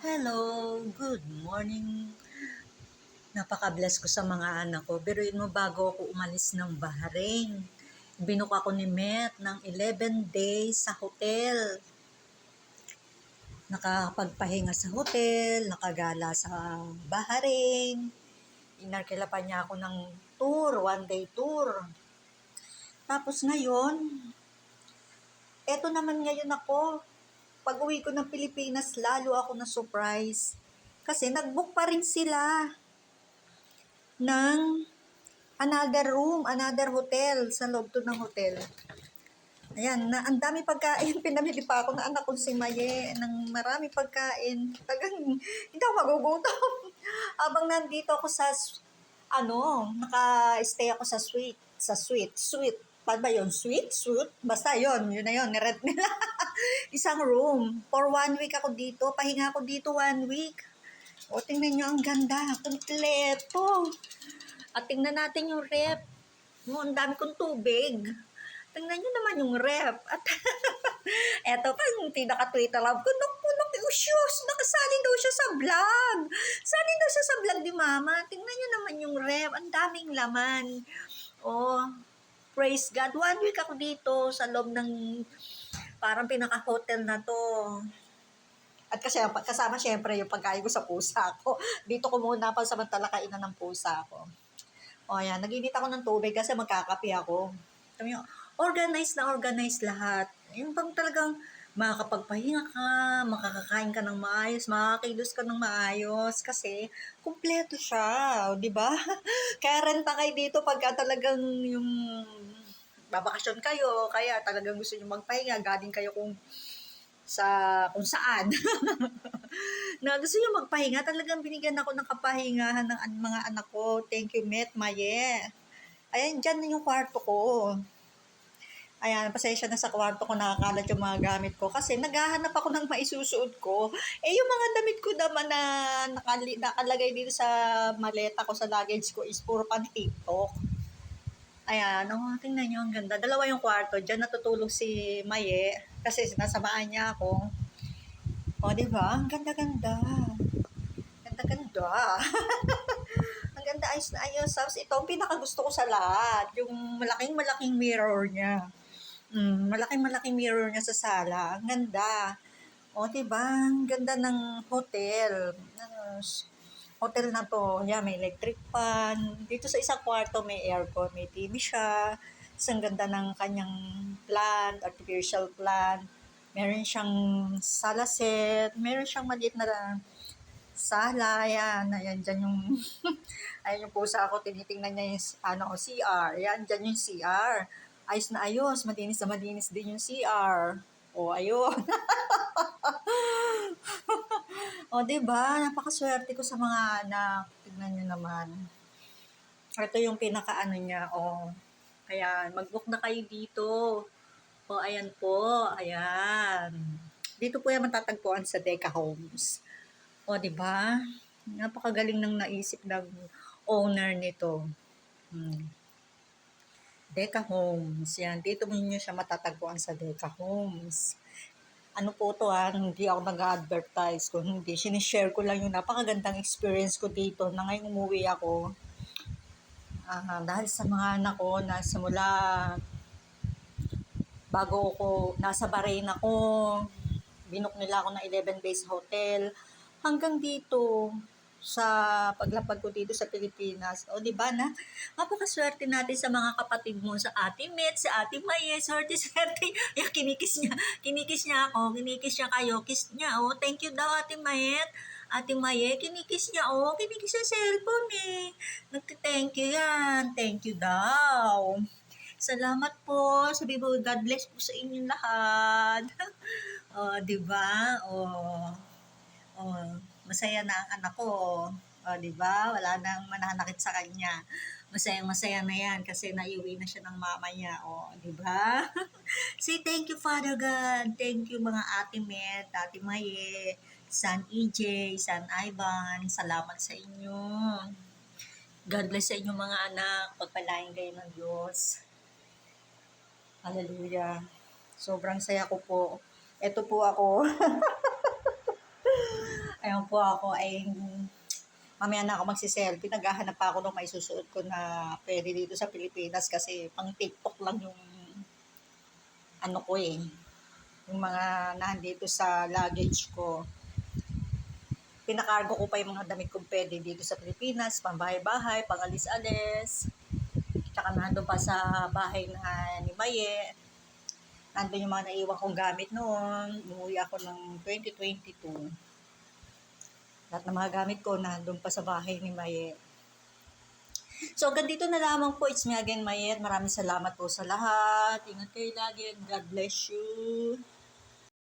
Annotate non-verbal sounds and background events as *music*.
Hello, good morning. Napaka-bless ko sa mga anak ko. Biruin mo bago ako umalis ng Bahrain. Binuk ako ni Met ng 11 days sa hotel. Nakapagpahinga sa hotel, nakagala sa Bahrain. Inarkila pa niya ako ng tour, one day tour. Tapos ngayon, eto naman ngayon ako, pag uwi ko ng Pilipinas, lalo ako na surprise. Kasi nag-book pa rin sila ng another room, another hotel, sa loob to ng hotel. Ayan, na, ang dami pagkain. *laughs* Pinamili pa ako ng anak kong si Maye ng marami pagkain. Tagang, *laughs* hindi ako magugutom. *laughs* Habang nandito ako sa, ano, naka-stay ako sa suite. Sa suite. Suite. Paano ba yun? Suite? Suite? Basta yun. Yun na yun. Nirent *laughs* nila. Isang room. For one week ako dito. Pahinga ako dito one week. O, tingnan nyo, ang ganda. Kompleto. At tingnan natin yung rep. No, ang dami kong tubig. Tingnan nyo naman yung rep. At *laughs* eto pa, yung pinaka-tweet love ko, naku, naku, usyos, nakasali daw siya sa vlog. Sali daw siya sa vlog ni Mama. Tingnan nyo naman yung rep. Ang daming laman. Oh, praise God. One week ako dito sa loob ng parang pinaka-hotel na to. At kasi kasama syempre yung pagkain ko sa pusa ko. *laughs* Dito ko muna pa samantala kainan ng pusa ko. O yan, naginit ako ng tubig kasi magkakape ako. Sabi nyo, organize na organize lahat. Yung bang talagang makakapagpahinga ka, makakakain ka ng maayos, makakakilos ka ng maayos kasi kumpleto siya, di ba? *laughs* Kaya renta kayo dito pagka talagang yung babakasyon kayo, kaya talagang gusto nyo magpahinga, galing kayo kung sa kung saan. *laughs* na gusto nyo magpahinga, talagang binigyan ako ng kapahingahan ng mga anak ko. Thank you, Met Maye. Ayan, dyan na yung kwarto ko. Ayan, pasensya na sa kwarto ko nakakalat yung mga gamit ko kasi naghahanap ako ng maisusuot ko. Eh, yung mga damit ko naman na nakali, nakalagay dito sa maleta ko, sa luggage ko is puro pan TikTok. Ayan, oh, tingnan nyo, ang ganda. Dalawa yung kwarto. Diyan natutulog si Maye kasi sinasamaan niya ako. O, di ba? Ang ganda-ganda. Ganda-ganda. *laughs* ang ganda, ayos na ayos. Tapos ito, ang pinakagusto ko sa lahat. Yung malaking-malaking mirror niya. Mm, malaking-malaking mirror niya sa sala. Ang ganda. O, di ba? Ang ganda ng hotel. Hotel na to, yeah, may electric fan. Dito sa isang kwarto may aircon, may TV siya. Isang ganda ng kanyang plant, artificial plant. Meron siyang sala set. Meron siyang maliit na sala. Ayan, ayan, dyan yung, *laughs* ayan yung pusa ko, tinitingnan niya yung, ano, CR. Ayan, dyan yung CR. Ayos na ayos, malinis na malinis din yung CR. O, ayun. *laughs* o, di ba? Napakaswerte ko sa mga anak. Tignan nyo naman. Ito yung pinaka-ano niya. O, ayan. Mag-book na kayo dito. O, ayan po. Ayan. Dito po yan matatagpuan sa Deca Homes. O, di ba? Napakagaling ng naisip ng owner nito. Hmm. Deca Homes. Yan. Dito mo siya matatagpuan sa Deca Homes ano po to ha, hindi ako nag-advertise. Kung hindi, sinishare ko lang yung napakagandang experience ko dito na ngayong umuwi ako. Uh, dahil sa mga anak ko na simula bago ako nasa Bahrain ako, binok nila ako ng 11 days hotel. Hanggang dito, sa paglapag ko dito sa Pilipinas. O, di ba na? Napakaswerte natin sa mga kapatid mo, sa ate Met, sa ate Maye, swerte, *laughs* swerte. Yung kinikis niya, kinikis niya ako, kinikis niya kayo, kiss niya, oh, thank you daw, ate Mayet. Ate Maye, kinikis niya, oh, kinikis sa cellphone eh. Nagte-thank you yan, thank you daw. Salamat po. Sabi mo, God bless po sa inyong lahat. *laughs* oh, di ba? Oh. Oh, masaya na ang anak ko. O, di ba? Wala nang mananakit sa kanya. Masayang masaya na yan kasi naiuwi na siya ng mama niya. O, di ba? *laughs* Say thank you, Father God. Thank you, mga ate Met, ate Maye, San EJ, San Ivan. Salamat sa inyo. God bless sa inyo mga anak. Pagpalain kayo ng Diyos. Hallelujah. Sobrang saya ko po. Ito po ako. *laughs* Ngayon po ako ay mamaya na ako magsiselfie. Naghahanap pa ako ng may susuot ko na pwede dito sa Pilipinas kasi pang TikTok lang yung ano ko eh. Yung mga nandito sa luggage ko. Pinakargo ko pa yung mga damit kong pwede dito sa Pilipinas, pang bahay-bahay, pang alis-alis. Tsaka nandun pa sa bahay na ni Maye. Nandun yung mga naiwan kong gamit noon. Umuwi ako ng 2022. Lahat ng mga gamit ko nandun pa sa bahay ni Maye. So, hanggang dito na lamang po. It's me again, Mayet. Maraming salamat po sa lahat. Ingat kayo lagi. God bless you.